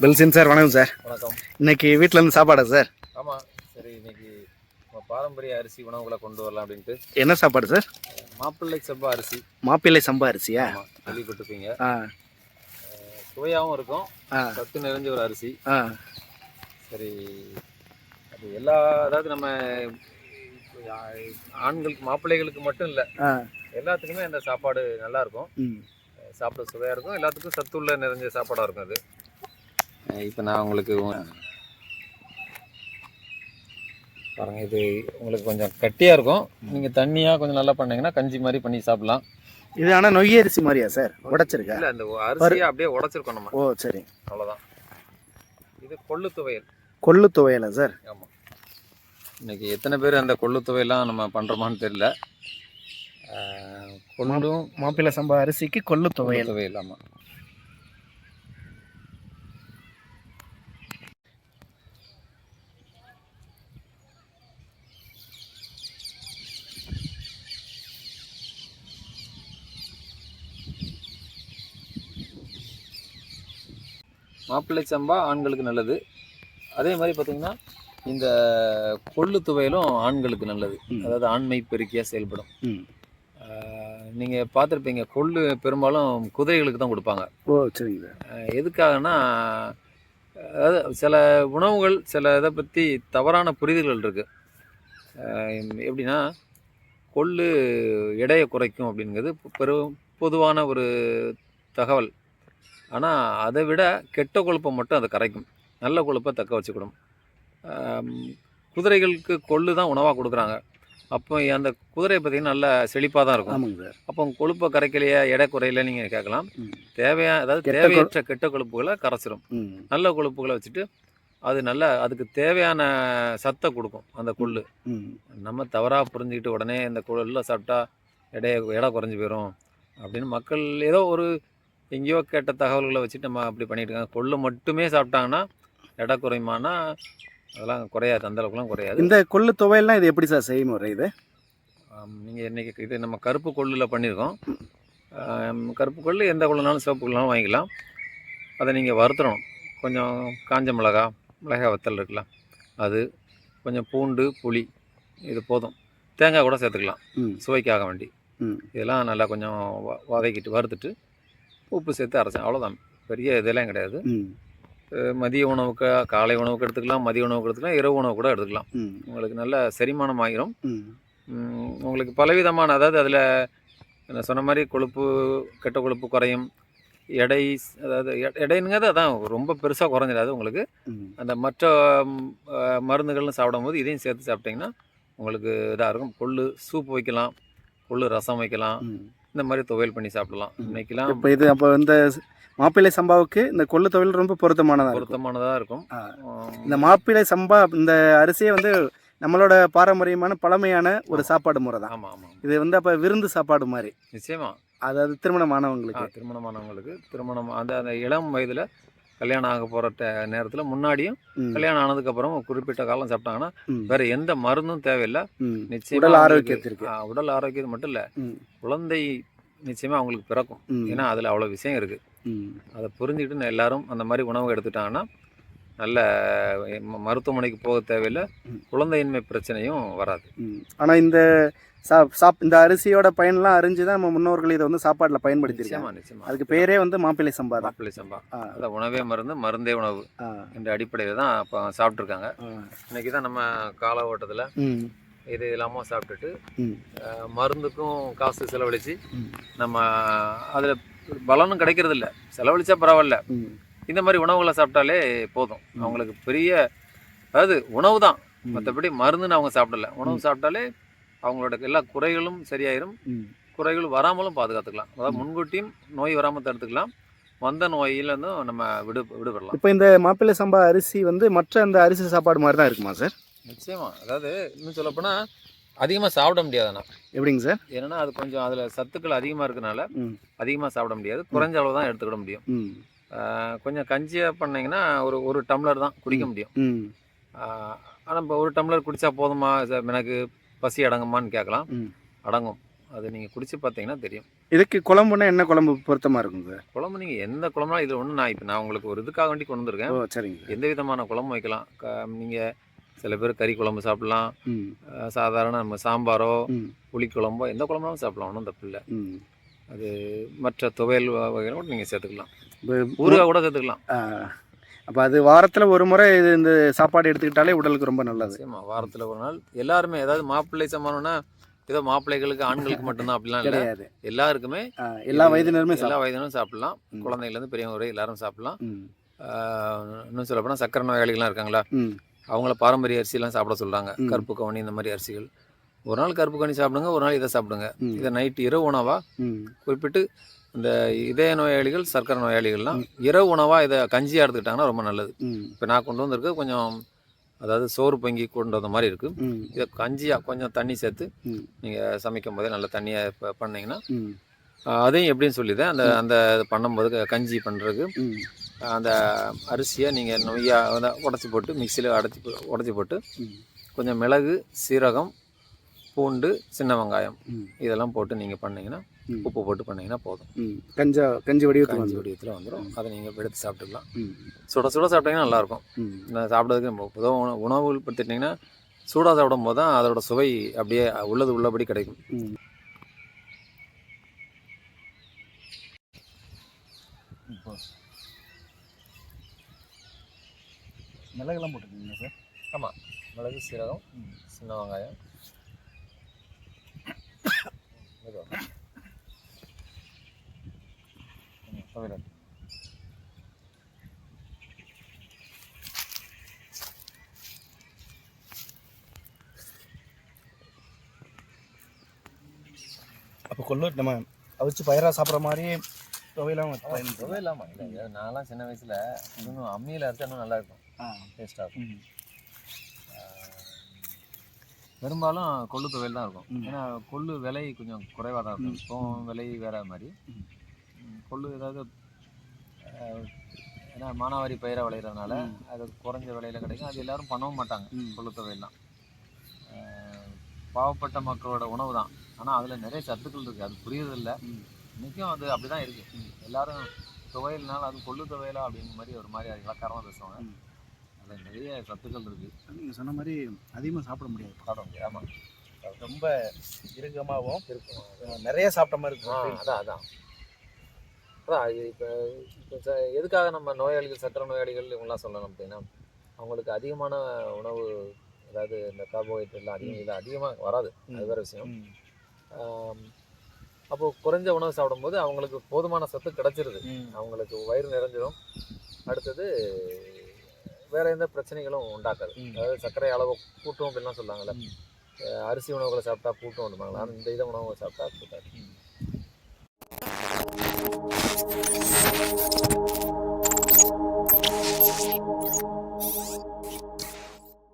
பெல்சின் sir வணக்கம் sir. வணக்கம். இன்னைக்கு வீட்ல இருந்து சாப்பாடா சார்? ஆமாம் சரி இன்னைக்கு பாரம்பரிய அரிசி உணவுகளை கொண்டு வரலாம் அப்படின்ட்டு. என்ன சாப்பாடு சார்? மாப்பிள்ளை செவ்வா அரிசி. மாப்பிள்ளை சம்பா அரிசியா? கேள்விப்பட்டிருப்பீங்க. ஆ. சுவையாகவும் இருக்கும். ஆ. சத்து நிறைஞ்ச ஒரு அரிசி. ஆ. சரி அது எல்லா அதாவது நம்ம ஆண்களுக்கு மாப்பிள்ளைகளுக்கு மட்டும் இல்லை. எல்லாத்துக்குமே அந்த சாப்பாடு நல்லா இருக்கும். சாப்பிட சுவையாக இருக்கும். எல்லாத்துக்கும் சத்துள்ள நிறைஞ்ச சாப்பாடாக இருக்கும் அது. இப்போ நான் உங்களுக்கு பாருங்க இது உங்களுக்கு கொஞ்சம் கட்டியாக இருக்கும். நீங்கள் தண்ணியாக கொஞ்சம் நல்லா பண்ணீங்கன்னா கஞ்சி மாதிரி பண்ணி சாப்பிடலாம். இது ஆனால் நொய் அரிசி மாதிரியா சார்? உடைச்சிருக்கா? இல்லை அந்த அரிசியை அப்படியே உடச்சிருக்கோம் நம்ம. ஓ சரி. அவ்வளோதான் இது கொள்ளு துவையல். கொள்ளு துவையலா சார்? ஆமாம் இன்னைக்கு எத்தனை பேர் அந்த கொள்ளு துவையெல்லாம் நம்ம பண்ணுறோமான்னு தெரியல. ஆஹ், கொள்ளும் மாப்பிள்ளை சம்பா அரிசிக்கு கொள்ளு துவையல். துவையல் ஆமாம் மாப்பிள்ளை சம்பா ஆண்களுக்கு நல்லது. அதே மாதிரி பார்த்தீங்கன்னா இந்த கொள்ளு துவையலும் ஆண்களுக்கு நல்லது. அதாவது ஆண்மை பெருக்கியாக செயல்படும். நீங்கள் பார்த்துருப்பீங்க கொள்ளு பெரும்பாலும் குதிரைகளுக்கு தான் கொடுப்பாங்க. ஓ சரிங்க. எதுக்காகனா அதாவது சில உணவுகள் சில இதை பற்றி தவறான புரிதல்கள் இருக்குது எப்படின்னா கொள்ளு எடையை குறைக்கும் அப்படிங்கிறது பெரு பொதுவான ஒரு தகவல். ஆனால் அதை விட கெட்ட கொழுப்பை மட்டும் அதை கரைக்கும். நல்ல கொழுப்பை தக்க வச்சுக்கிடும். குதிரைகளுக்கு கொள்ளு தான் உணவாக கொடுக்குறாங்க. அப்போ அந்த குதிரை பார்த்திங்கன்னா நல்ல செழிப்பாக தான் இருக்கும். ஆமாங்க சார். அப்போ கொழுப்பை கரைக்கலையா எடை குறையல நீங்கள் கேட்கலாம். ம். தேவையான அதாவது தேவையற்ற கெட்ட கொழுப்புகளை கரைச்சிரும். நல்ல கொழுப்புகளை வச்சுட்டு அது நல்ல அதுக்கு தேவையான சத்தை கொடுக்கும் அந்த கொள்ளு. நம்ம தவறாக புரிஞ்சுக்கிட்டு உடனே இந்த கொள்ளு சாப்பிட்டா எடைய எடை குறைஞ்சி போயிடும் அப்படின்னு மக்கள் ஏதோ ஒரு எங்கேயோ கேட்ட தகவல்களை வச்சுட்டு நம்ம அப்படி பண்ணிட்டு இருக்காங்க. கொள்ளு மட்டுமே சாப்பிட்டாங்கன்னா எடை குறையுமானா அதெல்லாம் குறையாது. அந்த அளவுக்குலாம் குறையாது. இந்த கொள்ளு துவையல்லாம் இது எப்படி சார் செய்முறை இது? நீங்கள் இன்றைக்கி இது நம்ம கருப்பு கொள்ளில் பண்ணியிருக்கோம் கருப்பு கொள்ளு எந்த கொள்ளுனாலும் சிவப்பு கொள்ளுனாலும் வாங்கிக்கலாம். அதை நீங்கள் வறுத்துடணும். கொஞ்சம் காஞ்ச மிளகா மிளகாய் வத்தல் இருக்குல்ல அது கொஞ்சம் பூண்டு புளி இது போதும். தேங்காய் கூட சேர்த்துக்கலாம். சுவைக்காக வேண்டி. இதெல்லாம் நல்லா கொஞ்சம் வதக்கிட்டு வறுத்துட்டு உப்பு சேர்த்து அரைச்சேன். அவ்வளோதான் பெரிய இதெல்லாம் கிடையாது. மதிய உணவுக்கு காலை உணவுக்கு எடுத்துக்கலாம் மதிய உணவுக்கு எடுத்துக்கலாம் இரவு உணவு கூட எடுத்துக்கலாம். உங்களுக்கு நல்ல செரிமானம் ஆகிரும் உங்களுக்கு பலவிதமான அதாவது அதில் நான் சொன்ன மாதிரி கொழுப்பு கெட்ட கொழுப்பு குறையும். எடை அதாவது எடைங்கிறது அதான் ரொம்ப பெருசாக குறைஞ்சிடாது உங்களுக்கு. அந்த மற்ற மருந்துகள்னு சாப்பிடும்போது இதையும் சேர்த்து சாப்பிட்டிங்கன்னா உங்களுக்கு இதாக இருக்கும். கொள்ளு சூப் வைக்கலாம். கொள்ளு ரசம் வைக்கலாம். இந்த மாதிரி துவையல் பண்ணி சாப்பிடலாம். இன்னைக்கெல்லாம் இப்போ இது அப்போ இந்த மாப்பிள்ளை சம்பாவுக்கு இந்த கொள்ளு துவையல் ரொம்ப பொருத்தமானதாக பொருத்தமானதாக இருக்கும். இந்த மாப்பிள்ளை சம்பா இந்த அரிசியே வந்து நம்மளோட பாரம்பரியமான பழமையான ஒரு சாப்பாடு முறை தான். ஆமாம் ஆமாம் இது வந்து அப்போ விருந்து சாப்பாடு மாதிரி. நிச்சயமா. அதாவது திருமணமானவங்களுக்கு திருமணமானவங்களுக்கு திருமணம் அந்த அந்த இளம் வயதில் கல்யாணம் ஆக போகிற நேரத்தில் முன்னாடியும் கல்யாணம் ஆனதுக்கப்புறம் குறிப்பிட்ட காலம் சாப்பிட்டாங்கன்னா வேற எந்த மருந்தும் தேவையில்லை. நிச்சயமா உடல் ஆரோக்கியத்திற்கு. உடல் ஆரோக்கியம் மட்டும் இல்லை குழந்தை நிச்சயமா அவங்களுக்கு பிறக்கும். ஏன்னா அதில் அவ்வளோ விஷயம் இருக்குது அதை புரிஞ்சுக்கிட்டு எல்லாரும் அந்த மாதிரி உணவு எடுத்துட்டாங்கன்னா நல்ல மருத்துவமனைக்கு போக தேவையில்லை. குழந்தையின்மை பிரச்சனையும் வராது. ம். ஆனா இந்த சா சாப் இந்த அரிசியோட பயன்லாம் அறிஞ்சு தான் நம்ம முன்னோர்கள் இதை வந்து சாப்பாட்டில் பயன்படுத்தியிருக்காங்க. நிச்சயமா அதுக்கு பேரே வந்து மாப்பிள்ளை சம்பா மாப்பிள்ளை சம்பா. அதான் உணவே மருந்து மருந்தே உணவு என்ற அடிப்படையில் தான் அப்போ சாப்பிட்ருக்காங்க. இன்னைக்கு தான் நம்ம கால ஓட்டத்தில் இது இல்லாமல் சாப்பிட்டுட்டு மருந்துக்கும் காசு செலவழித்து நம்ம அதில் பலனும் கிடைக்கிறது இல்ல செலவழிச்சா பரவாயில்ல. இந்த மாதிரி உணவுகளை சாப்பிட்டாலே போதும். அவங்களுக்கு பெரிய அதாவது உணவு தான். மற்றபடி மருந்துன்னு அவங்க சாப்பிடல. உணவு சாப்பிட்டாலே அவங்களோட எல்லா குறைகளும் சரியாயிரும். குறைகள் வராமலும் பாதுகாத்துக்கலாம். அதாவது. முன்கூட்டியும் நோய் வராமல் தடுத்துக்கலாம். வந்த நோயிலிருந்தும் நம்ம விடு விடுபடலாம். இப்போ இந்த மாப்பிள்ளை சம்பா அரிசி வந்து மற்ற அந்த அரிசி சாப்பாடு மாதிரி தான் இருக்குமா சார்? நிச்சயமா. அதாவது இன்னும் சொல்லப்போனால் அதிகமாக சாப்பிட முடியாதுண்ணா எப்படிங்க சார்? ஏன்னா அது கொஞ்சம் அதில் சத்துக்கள் அதிகமாக இருக்கனால. அதிகமாக சாப்பிட முடியாது. குறைஞ்ச அளவு தான் எடுத்துக்கிட முடியும். கொஞ்சம் கஞ்சியாக பண்ணீங்கன்னா ஒரு ஒரு டம்ளர் தான் குடிக்க முடியும். ஆனால் இப்போ ஒரு டம்ளர் குடித்தா போதுமா? எனக்கு பசி அடங்குமான்னு கேட்கலாம். அடங்கும். அது நீங்கள் குடிச்சு பார்த்தீங்கன்னா தெரியும். இதுக்கு குழம்புனா என்ன குழம்பு பொருத்தமாக இருக்கும் சார்? குழம்பு நீங்கள் எந்த குழம்புனா இதில் ஒன்று நான் இப்போ நான் உங்களுக்கு ஒரு இதுக்காக வேண்டி கொண்டு வந்திருக்கேன். சரிங்க சார். எந்த விதமான குழம்பு வைக்கலாம். நீங்கள் சில பேர் கறி குழம்பு சாப்பிட்லாம். சாதாரண நம்ம சாம்பாரோ புளிக்குழம்போ எந்த குழம்புனாலும் சாப்பிடலாம். ஒன்றும் தப்பு இல்லை. அது மற்ற துவையல் வ- வகைகள் கூட நீங்கள் சேர்த்துக்கலாம். ஊறுகாய் கூட சேர்த்துக்கலாம். அப்போ அது வாரத்தில் ஒரு முறை இது இந்த சாப்பாடு எடுத்துக்கிட்டாலே உடலுக்கு ரொம்ப நல்லது. வாரத்தில் ஒரு நாள். எல்லாருமே ஏதாவது மாப்பிள்ளை சமானம்னா ஏதோ மாப்பிள்ளைகளுக்கு ஆண்களுக்கு மட்டும்தான் அப்படிலாம் கிடையாது. எல்லாருக்குமே எல்லா வயதினருமே எல்லா வயதினரும் சாப்பிடலாம். குழந்தைங்கலேருந்து பெரியவங்க வரை எல்லாரும் சாப்பிடலாம். இன்னும் சொல்ல போனால் சக்கரை நோயாளிகள்லாம் இருக்காங்களா? அவங்கள பாரம்பரிய அரிசிலாம் சாப்பிட சொல்கிறாங்க. கருப்பு கவனி இந்த மாதிரி அரிசிகள். ஒரு நாள் கருப்பு கவனி சாப்பிடுங்க ஒரு நாள் இதை சாப்பிடுங்க. இதை நைட்டு இரவு உணவாக குறிப்பிட்டு இந்த இதய நோயாளிகள் சர்க்கரை நோயாளிகள்லாம் இரவு உணவாக இதை கஞ்சியாக எடுத்துக்கிட்டாங்கன்னா ரொம்ப நல்லது. இப்போ நான் கொண்டு வந்திருக்கு கொஞ்சம் அதாவது சோறு பொங்கி கொண்டு வந்த மாதிரி இருக்குது இதை கஞ்சியாக கொஞ்சம் தண்ணி சேர்த்து நீங்கள் சமைக்கும் போதே நல்ல தண்ணியை இப்போ பண்ணீங்கன்னா அதையும் எப்படின்னு சொல்லிதான் அந்த அந்த இது பண்ணும்போது கஞ்சி பண்ணுறதுக்கு அந்த அரிசியை நீங்கள் நொய்யாக உடச்சி போட்டு மிக்சியில் அடைச்சி உடச்சி போட்டு கொஞ்சம் மிளகு சீரகம் பூண்டு சின்ன வெங்காயம் இதெல்லாம் போட்டு நீங்கள் பண்ணீங்கன்னா. உப்பு போட்டு பண்ணீங்கன்னா போதும். கஞ்சா கஞ்சி வடிவத்துக்கு கஞ்சி வந்து வடிவத்தில் வந்துடும் அதை நீங்கள் எடுத்து சாப்பிட்டுக்கலாம். சுட சுட சாப்பிட்டீங்கன்னா நல்லாயிருக்கும். சாப்பிட்றதுக்கு பொதுவாக உணவு உணவு படுத்திட்டிங்கன்னா சூடாக சாப்பிடும் போது தான் அதோட சுவை அப்படியே உள்ளது உள்ளபடி கிடைக்கும். மிளகுலாம் போட்டுருக்கீங்க சார். ஆமாம் மிளகு சீரகம் சின்ன வெங்காயம். எடுத்து. அப்போ கொள்ளு நம்ம அவிச்சு பயிராக சாப்பிட்ற மாதிரியே துவையெல்லாம் துவையல் இல்லாமல் இல்லை நான்லாம் சின்ன வயசில் இன்னும் அம்மியில் அரைச்சா இன்னும் நல்லா இருக்கும். டேஸ்ட்டாக இருக்கும் பெரும்பாலும் கொள்ளு துவையல் தான் இருக்கும். ஏன்னா கொள்ளு விலை கொஞ்சம் குறைவாக தான் இருக்கும். இப்போ விலை வேற மாதிரி. கொள்ளு ஏதாவது ஏன்னா மானாவாரி பயிரை விளையிறதுனால. அது குறைஞ்ச விலையில கிடைக்கும். அது எல்லாரும் பண்ணவும் மாட்டாங்க. கொள்ளு துவையல்லாம் அஹ், பாவப்பட்ட மக்களோட உணவு தான். ஆனால் அதில் நிறைய சத்துக்கள் இருக்குது அது புரியறதில்ல. இன்றைக்கும் அது அப்படி தான் இருக்குது எல்லாரும் துவையல்னால அது கொள்ளு துவையலா அப்படிங்கிற மாதிரி ஒரு மாதிரி இலக்காரமாக பேசுவாங்க. அதில் நிறைய சத்துக்கள் இருக்குது நீங்கள் சொன்ன மாதிரி அதிகமாக சாப்பிட முடியாது. சாப்பிட முடியாது. ஆமாம் ரொம்ப இறுக்கமாகவும் இருக்கும். நிறைய சாப்பிட்ட மாதிரி ஆ அதான் அதான். அதான் இது இப்போ இப்போ ச- எதுக்காக நம்ம நோயாளிகள் சக்கரை நோயாளிகள் இவங்களாம் சொல்லணும் அப்படின்னா அவங்களுக்கு அதிகமான உணவு அதாவது இந்த கார்போஹைட்ரேட்லாம் அதிகம் இல்லை அதிகமாக வராது. அது வேறு விஷயம். ஆம், அப்போ குறைஞ்ச உணவு சாப்பிடும்போது அவங்களுக்கு போதுமான சத்து கிடைச்சிருது. அவங்களுக்கு வயிறு நிறைஞ்சிடும் அடுத்தது வேற எந்த பிரச்சனைகளும் உண்டாக்காது. அதாவது சர்க்கரை அளவு கூட்டும் அப்படின்லாம் சொல்லுவாங்கல்ல. அரிசி உணவுகளை சாப்பிட்டா கூட்டம் வந்துமாங்களா இந்த இதை உணவுகளை சாப்பிட்டா கூட்டாது. you